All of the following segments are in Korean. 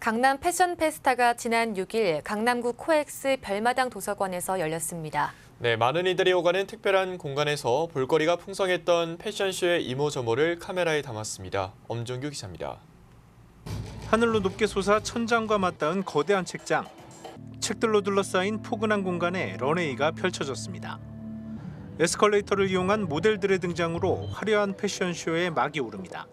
강남 패션 페스타가 지난 6일 강남구 코엑스 별마당 도서관에서 열렸습니다. 네, 많은 이들이 오가는 특별한 공간에서 볼거리가 풍성했던 패션쇼의 이모저모를 카메라에 담았습니다. 엄종규 기자입니다. 하늘로 높게 솟아 천장과 맞닿은 거대한 책장. 책들로 둘러싸인 포근한 공간에 런웨이가 펼쳐졌습니다. 에스컬레이터를 이용한 모델들의 등장으로 화려한 패션쇼에 막이 오릅니다.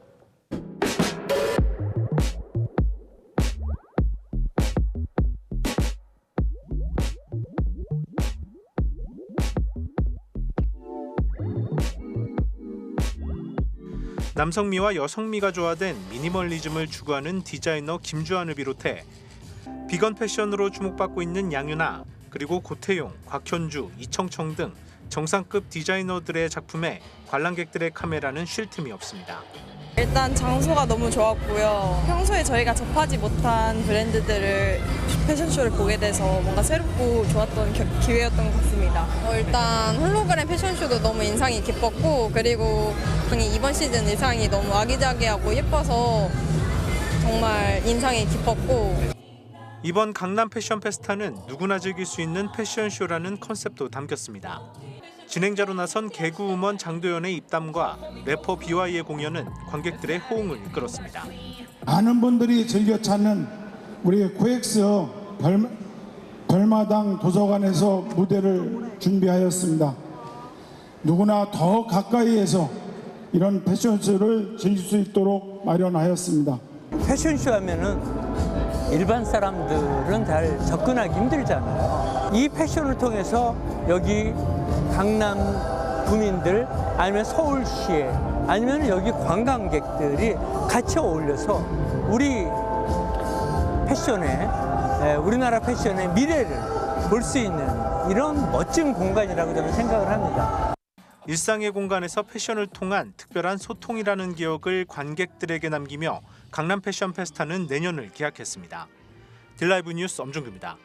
남성미와 여성미가 조화된 미니멀리즘을 추구하는 디자이너 김주환을 비롯해 비건 패션으로 주목받고 있는 양윤아 그리고 고태용, 곽현주, 이청청 등 정상급 디자이너들의 작품에 관람객들의 카메라는 쉴 틈이 없습니다. 일단 장소가 너무 좋았고요. 평소에 저희가 접하지 못한 브랜드들을 패션쇼를 보게 돼서 뭔가 새롭고 좋았던 겨- 기회였던 것 같습니다. 어, 일단 홀로그램 패션쇼도 너무 인상이 깊었고 그리고 이번 시즌 의상이 너무 아기자기하고 예뻐서 정말 인상이 깊었고 이번 강남 패션 페스타는 누구나 즐길 수 있는 패션쇼라는 컨셉도 담겼습니다. 진행자로 나선 개그우먼 장도연의 입담과 래퍼 BY의 공연은 관객들의 호응을 이끌었습니다. 많은 분들이 즐겨 찾는 우리 코엑스 별, 별마당 도서관에서 무대를 준비하였습니다. 누구나 더 가까이에서 이런 패션쇼를 즐길 수 있도록 마련하였습니다. 패션쇼 하면은 일반 사람들은 잘 접근하기 힘들잖아요. 이 패션을 통해서 여기 강남 구민들 아니면 서울시에 아니면 여기 관광객들이 같이 어울려서 우리 패션의 에, 우리나라 패션의 미래를 볼 수 있는 이런 멋진 공간이라고 저는 생각을 합니다. 일상의 공간에서 패션을 통한 특별한 소통이라는 기억을 관객들에게 남기며 강남 패션 페스타는 내년을 기약했습니다. 딜라이브 뉴스 엄종규입니다.